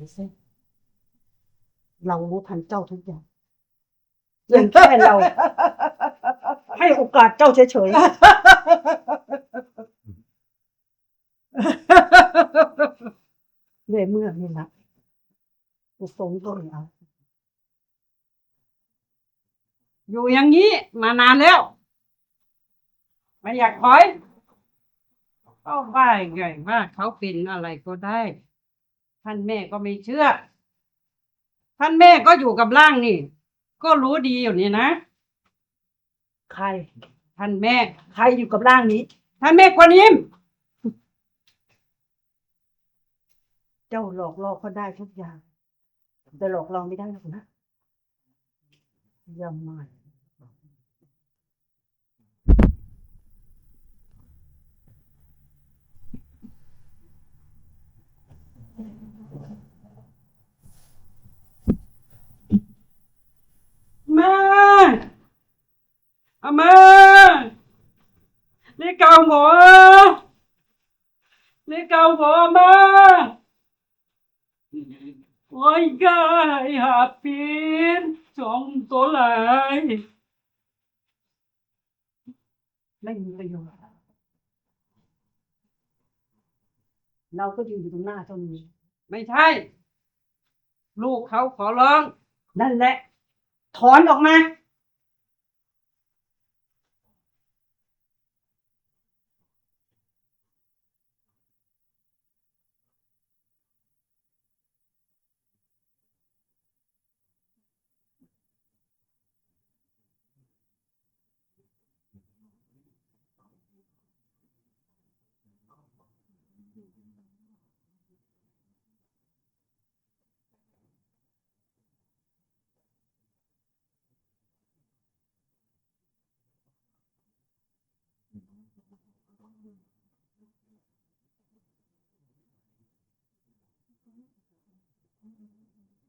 ดูสิเรารู้ทันเจ้าทุกอย่างเพียงแค่เรา ให้โอกาสเจ้าเฉยๆเลยเมื่อนี่ละกูสงก็ไม่เอาอยู่อย่างนี้มานานแล้ว ไม่อยากถอยก็ว่าไงว่าเขาเป็นอะไรก็ได้ ท่านแม่ก็ไม่เชื่อ ท่านแม่ก็อยู่กับร่างนี่ ก็รู้ดีอยู่นี่นะ ใคร ท่านแม่ ใครอยู่กับร่างนี้ ท่านแม่กวนอิม เจ้าหลอกล่อเขาได้ทุกอย่าง แต่หลอกเราไม่ได้หรอกนะอย่ามามาเอามานี่เก่าหมอนี่เก่าหมอมาโอ้ยกายหาปีนสองตัวไหลาย ไม่มีประโยชน์ เราก็ยืนอยู่ตรงหน้าเจ้านี้ไม่ใช่ ลูกเขาขอร้อง นั่นแหละ ถอนออกมา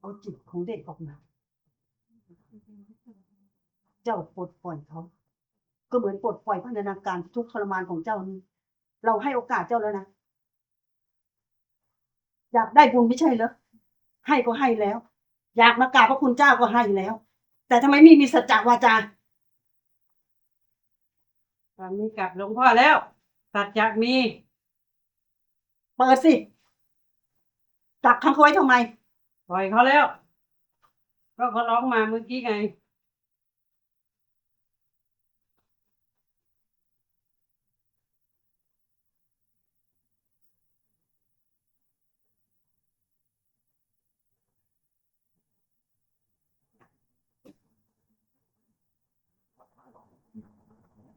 เอาจิตของเด็กออกมา เจ้าปลดปล่อยเขา ก็เหมือนปลดปล่อยพันธนาการทุกทรมานของเจ้านี้ เราให้โอกาสเจ้าแล้วนะ อยากได้บุญไม่ใช่เหรอให้ก็ให้แล้ว อยากมากราบพระคุณเจ้าก็ให้แล้ว แต่ทำไมไม่มีสัจจวาจาตอนนี้กลับหลวงพ่อแล้วตัดจากมีเปิดสิจับขังเขาไว้ทำไม ปล่อยเขาแล้ว ก็เขาร้องมาเมื่อกี้ไง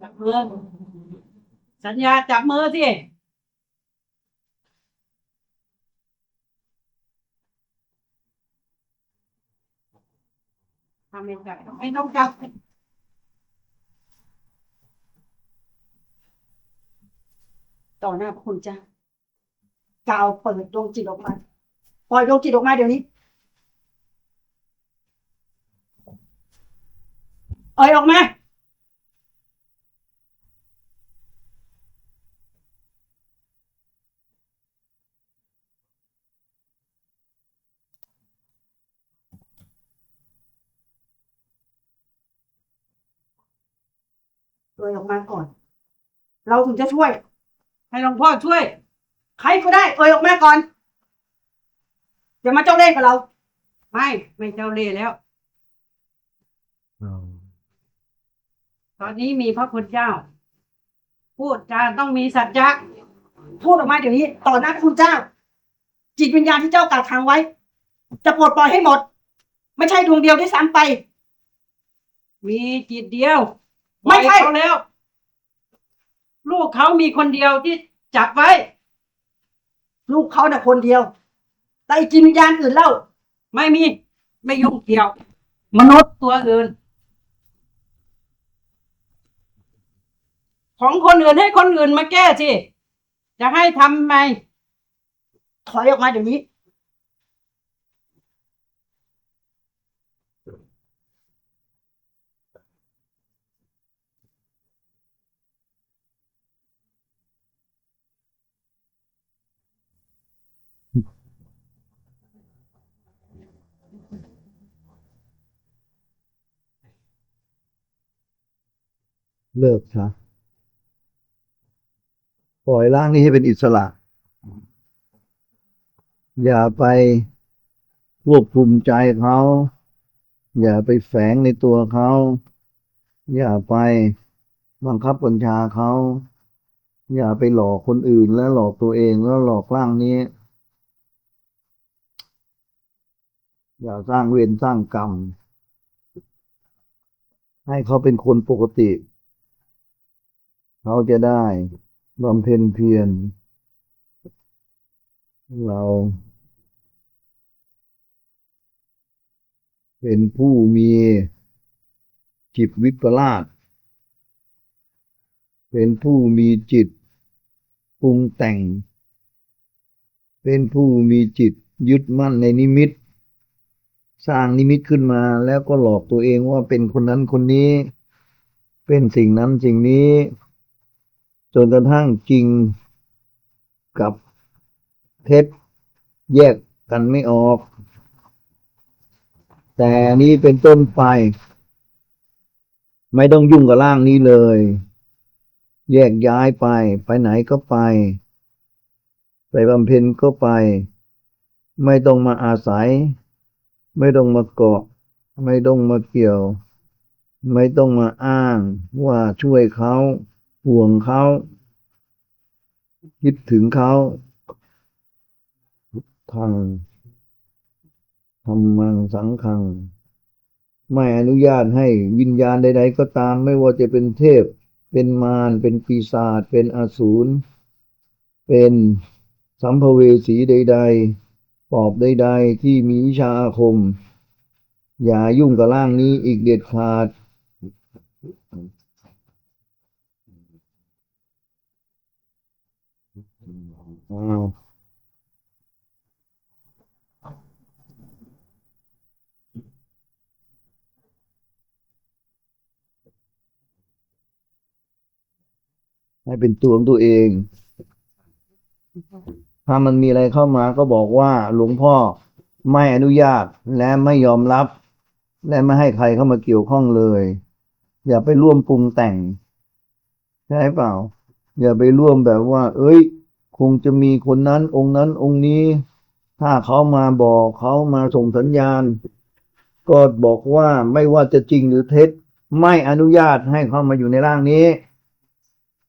จับมือ สัญญาจับมือสิทำไม่จับไม่ต้องจับต่อหน้าพระคุณเจ้ากาวเปิดดวงจิตออกมา ปล่อยดวงจิตออกมาเดี๋ยวนี้ เอ่ยออกมา เอ่ยออกมาก่อน เราถึงจะช่วย ให้หลวงพ่อช่วย ใครก็ได้เอ่ยออกมาก่อนอย่ามาเจ้าเล่ห์กับเรา ไม่ไม่เจ้าเล่ห์แล้ว ตอนนี้มีพระคุณเจ้า พูดจาต้องมีสัจจะพูดออกมาเดี๋ยวนี้ ต่อหน้าพระคุณเจ้า จิตวิญญาณที่เจ้ากักขังไว้ จะปลดปล่อยให้หมด ไม่ใช่ดวงเดียวด้วยซ้ำไป มีจิตเดียว ไม่ใช่ปล่อยเขาแล้ว ลูกเขามีคนเดียวที่จับไว้ ลูกเขาน่ะคนเดียว แต่อีกจิตวิญญาณอื่นเล่า ไม่มี ไม่ยุ่งเกี่ยว มนุษย์ตัวอื่น ของคนอื่นให้คนอื่นมาแก้สิจะให้ทำไม ถอยออกมาเดี๋ยวนี้ เลิกซะปล่อยร่างนี้ให้เป็นอิสระ อย่าไปควบคุมใจเขา อย่าไปแฝงในตัวเขา อย่าไปบังคับบัญชาเขา อย่าไปหลอกคนอื่นและหลอกตัวเองแล้วหลอกร่างนี้ อย่าสร้างเวรสร้างกรรม ให้เขาเป็นคนปกติ เขาจะได้บำเพ็ญเพียรเราเป็นผู้มีจิตวิปลาสเป็นผู้มีจิตปรุงแต่ง เป็นผู้มีจิตยึดมั่นในนิมิต สร้างนิมิตขึ้นมาแล้วก็หลอกตัวเองว่าเป็นคนนั้นคนนี้ เป็นสิ่งนั้นสิ่งนี้ จนกระทั่งจริงกับเท็จแยกกันไม่ออก แต่นี้เป็นต้นไป ไม่ต้องยุ่งกับร่างนี้เลย แยกย้ายไป ไปไหนก็ไป ไปบำเพ็ญก็ไป ไม่ต้องมาอาศัย ไม่ต้องมาเกาะ ไม่ต้องมาเกี่ยว ไม่ต้องมาอ้างว่าช่วยเขา ห่วงเขาคิดถึงเขาทางทำมังสังขัง ไม่อนุญาตให้วิญญาณใด ๆ ก็ตาม ไม่ว่าจะเป็นเทพ เป็นมาร เป็นปีศาจ เป็นอสูร เป็นสัมภเวสีใด ๆ ปอบใด ๆ ที่มีวิชาอาคม อย่ายุ่งกับร่างนี้อีกเด็ดขาด อ้าวให้เป็นตัวของตัวเอง ถ้ามันมีอะไรเข้ามาก็บอกว่าหลวงพ่อไม่อนุญาตและไม่ยอมรับ และไม่ให้ใครเข้ามาเกี่ยวข้องเลย อย่าไปร่วมปรุงแต่ง ใช่เปล่า อย่าไปร่วมแบบว่า เอ้ย คงจะมีคนนั้นองค์นั้นองค์นี้ ถ้าเขามาบอกเขามาส่งสัญญาณ ก็บอกว่าไม่ว่าจะจริงหรือเท็จ ไม่อนุญาตให้เขามาอยู่ในร่างนี้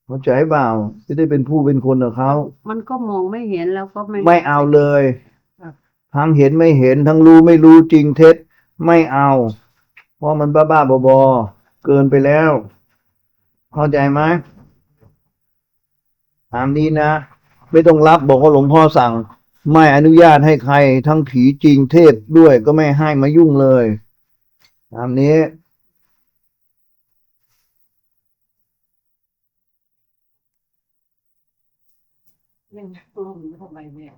เข้าใจเปล่าจะได้เป็นผู้เป็นคนกับเขา มันก็มองไม่เห็นแล้วก็ไม่ไม่เอาเลยครับทั้งเห็นไม่เห็นทั้งรู้ไม่รู้จริงเท็จ ไม่เอา เพราะมันบ้าๆบอๆเกินไปแล้ว เข้าใจไหมตามนี้นะ ไม่ต้องรับบอกว่าหลวงพ่อสั่ง ไม่อนุญาตให้ใคร ทั้งผีจริงเทพด้วยก็ไม่ให้มายุ่งเลยตามนี้เรื่องตัวมันทำไมเนี่ย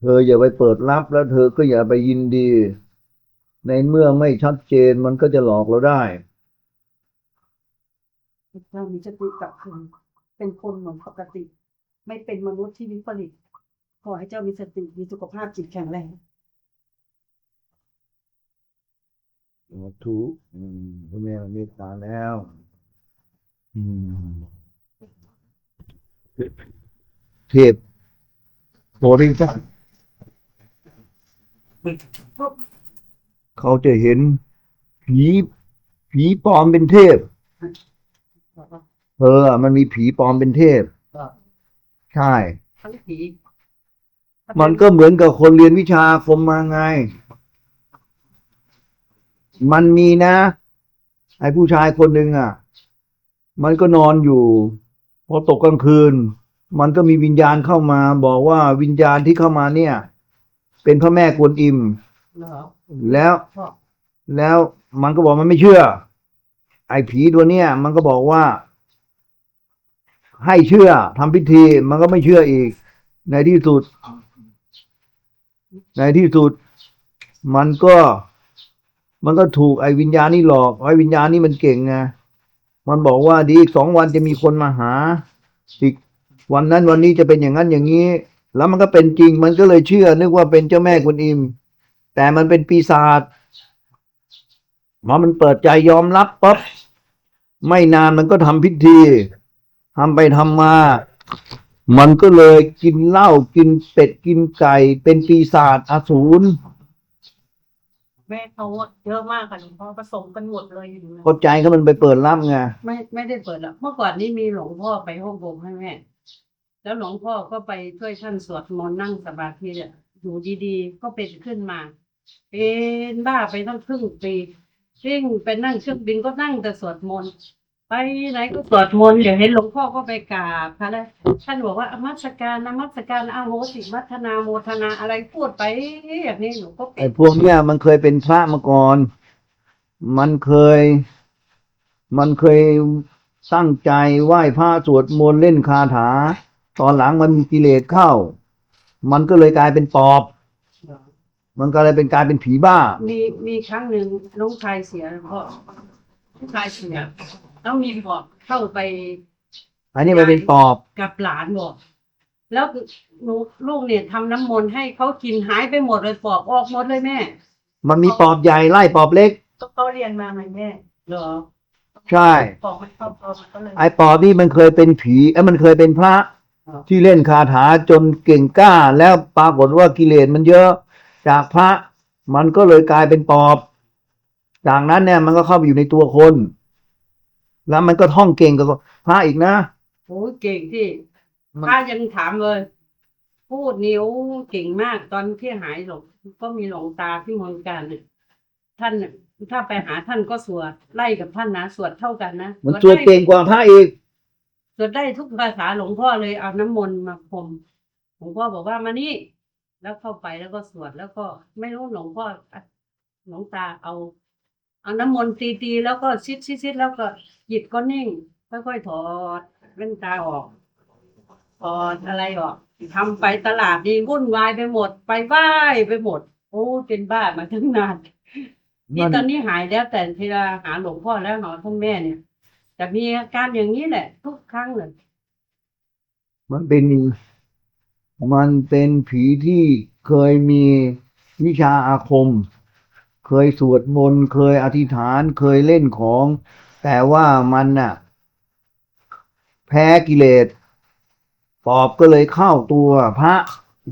เธออย่าไปเปิดรับแล้วเธอก็อย่าไปยินดี ในเมื่อไม่ชัดเจนมันก็จะหลอกเราได้เจ้ามีสติกลับคืนเป็นคนเหมือนปกติ ไม่เป็นมนุษย์ที่วิปริตขอให้เจ้ามีสติมีสุขภาพจิตแข็งแรงสาธุอืมพระแม่เมตตาแล้วอืมเทพโบริงสัน เขาจะเห็นผีผีปลอมเป็นเทพ เออ มันมีผีปลอมเป็นเทพ ใช่ทั้งผีมันก็เหมือนกับคนเรียนวิชาอาคมมาไง มันมีนะ ไอ้ผู้ชายคนหนึ่งอะ มันก็นอนอยู่พอตกกลางคืน มันก็มีวิญญาณเข้ามา บอกว่าวิญญาณที่เข้ามาเนี่ย เป็นพระแม่กวนอิม เหรอแล้วชอบแล้วมันก็บอกมันไม่เชื่อ ไอ้ผีตัวเนี้ยมันก็บอกว่า ให้เชื่อทำพิธีมันก็ไม่เชื่ออีก ในที่สุด ในที่สุด มันก็ มันก็ถูกไอ้วิญญาณนี่หลอกไอ้วิญญาณนี่มันเก่งไงมันบอกว่าดีอีกสองวันจะมีคนมาหาอีกวันนั้นวันนี้จะเป็นอย่างนั้นอย่างนี้ แล้วมันก็เป็นจริงมันก็เลยเชื่อ นึกว่าเป็นเจ้าแม่กุนอิม แต่มันเป็นปีศาจพอมันเปิดใจยอมรับปั๊บไม่นานมันก็ทำพิธีทำไปทำมา มันก็เลยกินเหล้ากินเป็ดกินไก่เป็นปีศาจอสูรแม่เขาเยอะมากค่ะหลวงพ่อผสมกันหมดเลยอยู่นะเข้าใจเขามันไปเปิดรับไงไม่ไม่ได้เปิดหรอกเมื่อก่อนนี้มีหลวงพ่อไปฮ่องกงให้แม่ แล้วหลวงพ่อก็ไปช่วยท่านสวดมนต์นั่งสมาธิเนี่ยอยู่ดีๆ ก็เป็นขึ้นมา เป็นบ้าไปตั้งครึ่งปีซึ่งไปนั่งเครื่องบินก็นั่งแต่สวดมนต์ไปไหนก็สวดมนต์เดี๋ยวเห็นหลวงพ่อก็ไปกราบค่ะแล้วท่านบอกว่าอมัสการนมัสการอาโหสิมัทนาโมทนาอะไรพูดไปอย่างนี้หนูก็ไอ้พวกเนี้ยมันเคยเป็นพระมาก่อน มันเคย มันเคยตั้งใจไหว้พระสวดมนต์เล่นคาถา ตอนหลังมันมีกิเลสเข้า มันก็เลยกลายเป็นปอบ มันก็เลยเป็นกลายเป็นผีบ้า มีมีครั้งหนึ่งน้องชายเสียพ่อน้องชายเสียแล้วมีบอกเข้าไป อันนี้มันเป็นปอบกับหลานบอก แล้วหนูลูกเนี่ยทำน้ำมนต์ให้เขากินหายไปหมดเลยปอบออกหมดเลยแม่ มันมีปอบใหญ่ไล่ปอบเล็ก ก็เขาเรียนมาไงแม่เหรอใช่บอกไม่เข้าพอมันก็เลยไอ้ปอบนี่มันเคยเป็นผีเอ้ยมันเคยเป็นพระ ที่เล่นคาถาจนเก่งกล้าแล้วปรากฏว่ากิเลสมันเยอะ จากพระมันก็เลยกลายเป็นปอบ จากนั้นเนี่ยมันก็เข้าไปอยู่ในตัวคน แล้วมันก็ท่องเก่งกับพระอีกนะโอ้ยเก่งที่มันข้ายังถามเลย พูดนิ้วเก่งมากตอนที่หายหลงก็มีหลวงตาที่เมืองการเนี่ยท่านน่ะถ้าไปหาท่านก็สวดไล่กับท่านนะสวดเท่ากันนะมันตัวเก่งกว่าพระอีก สวดได้ทุกภาษาหลวงพ่อเลยเอาน้ำมนต์มาพรมหลวงพ่อบอกว่ามานี่แล้วเข้าไปแล้วก็สวดแล้วก็ไม่รู้หลวงพ่อหลวงตาเอา เอาน้ำมนต์ตีๆแล้วก็ซิดซิดซิดแล้วก็หยิบก็นิ่งค่อยๆถอดแว่นตาออกถอดอะไรออกทำไปตลาดนี่วุ่นวายไปหมด ไปไหว้ไปหมด โอ้เป็นบ้ามาทั้งนานนี่ตอนนี้หายแล้วแต่เวลาหาหลวงพ่อแล้วหาท่านแม่เนี่ย จะมีอาการอย่างนี้แหละ ทุกครั้งเลยมันเป็น มันเป็นผีที่เคยมีวิชาอาคม เคยสวดมนต์เคยอธิษฐานเคยเล่นของ แต่ว่ามันน่ะ แพ้กิเลสปอบก็เลยเข้าตัวพระ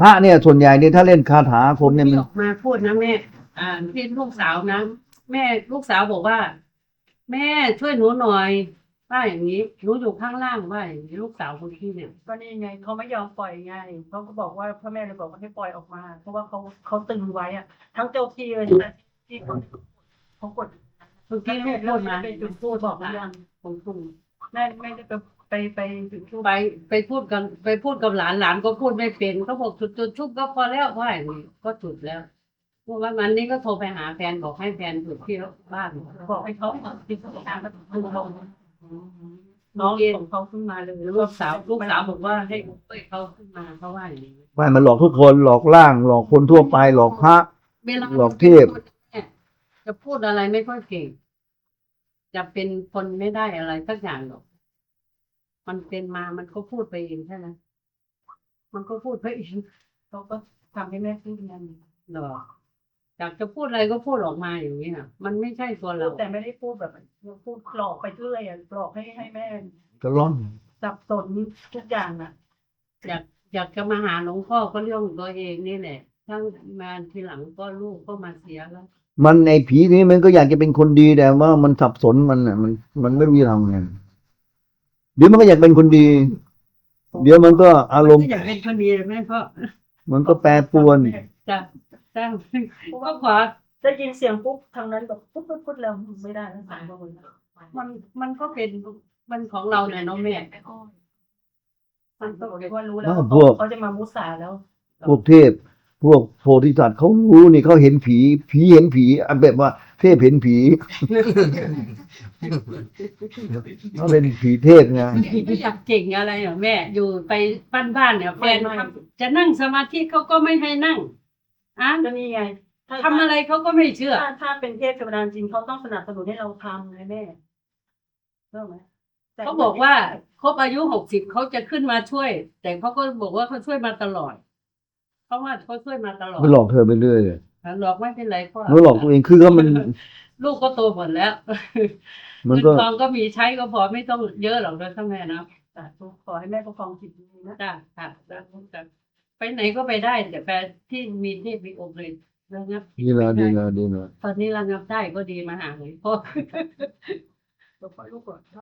พระเนี่ยส่วนใหญ่เนี่ยถ้าเล่นคาถาอาคมเนี่ยที่มันออกมาพูดนะแม่อ่าที่ลูกสาวนะแม่ลูกสาวบอกว่า แม่ช่วยหนูหน่อย ว่าอย่างนี้หนูอยู่ข้างล่างว่าอย่างนี้ลูกสาวคนที่เนี่ย ก็นี่ไงเขาไม่ยอมปล่อยไงเขาก็บอกว่าพ่อแม่เลยบอกว่าให้ปล่อยออกมา เพราะว่าเขาเขาตึงไว้อะทั้งเจ้าที่เลยนะที่เขาเขากดเมื่อกี้ลูกพูดมาไปจุดพูดบอกหรือยังผมพูดแม่ไม่ได้ไปไปไปจุดพูดไปไปพูดกันไปพูดกับหลานหลานก็พูดไม่เป็นเขาบอกจุดจุดทุบก็พอแล้วว่าอย่างนี้ก็จุดแล้วเมื่อวันวันนี้ก็โทรไปหาแฟนบอกให้แฟนจุดที่บ้านบอกให้เขาติดสถานแล้วคือเขา น้องส่งเขาขึ้นมาเลยลูกสาวลูกสาวบอกว่าให้ช่วยเขาขึ้นมาเขาว่าอย่างนี้ไม่มันหลอกทุกคนหลอกล่าง หลอกคนทั่วไป หลอกพระ เวลาหลอกเทพนี่ยจะพูดอะไรไม่ค่อยเก่ง จะเป็นคนไม่ได้อะไรสักอย่างหรอก มันเป็นมามันก็พูดไปเองใช่ไหมมันก็พูดไปเองเขาก็ทำให้แม่ขึ้นเงินหรอ อยากจะพูดอะไรก็พูดออกมาอย่างนี้น่ะมันไม่ใช่ตัวเรา แต่ไม่ได้พูดแบบพูดหลอกไปเรื่อยอะหลอกให้ให้แม่จะร้อนสับสนทุกอย่างน่ะ อยากอยากจะมาหาหลวงพ่อก็เรื่องของตัวเองนี่แหละถ้ามาทีหลังก็ลูกก็มาเสียแล้ว มันไอ้ผีนี้มันก็อยากจะเป็นคนดีแต่ว่ามันสับสนมันอะมันมันไม่รู้จะทำไงเดี๋ยวมันก็อยากเป็นคนดี เดี๋ยวมันก็อารมณ์อยากเป็นคนดีไหมพ่อมันก็แปรปรวนจะ จะก็ขอได้ยินเสียงปุ๊บทางนั้นแบบปุ๊บปุ๊บปุ๊บแล้วไม่ได้ทั้งสามคนมันมันก็เป็นมันของเราเนี่ยเน้องแม่มันก็บอกว่ารู้แล้วอ้าวพวกเขาจะมามุสาแล้ว พวกเทพ พวกโพธิสัตว์เขารู้นี่เขาเห็นผี ผีเห็นผี อันแบบว่า เทพเห็นผีเขาเป็นผีเทพไงไม่อยากเก่งอะไรเหรอแม่ อยู่ไปบ้านๆเนี่ยแฟนจะนั่งสมาธิเขาก็ไม่ให้นั่ง อะก็นี่ไงถ้าทำอะไรเขาก็ไม่เชื่อ ถ้าถ้าเป็นเทพเทวดาจริงเขาต้องสนับสนุนให้เราทำไงแม่เรื่องไหมแต่เขาบอกว่าครบอายุหกสิบเขาจะขึ้นมาช่วย แต่เขาก็บอกว่าเขาช่วยมาตลอดเขาว่าเขาช่วยมาตลอดมันหลอกเธอไปเรื่อยเลยหลอกไม่เป็นไรพ่อมันหลอกตัวเองคือก็มัน ลูกก็โตหมดแล้วมันเงินก็ทองก็มีใช้ก็พอไม่ต้องเยอะหรอกนะท่านแม่นะสาธุขอให้แม่ประคองจิตดีๆนะจ้าค่ะจ้า ไปไหนก็ไปได้ แต่แปลที่มีเทพมีองค์เลยระงับดีแล้วดีแล้วดีแล้วตอนนี้ระงับได้ก็ดีมาหาหลวงพ่อเราปล่อยลูกก่อน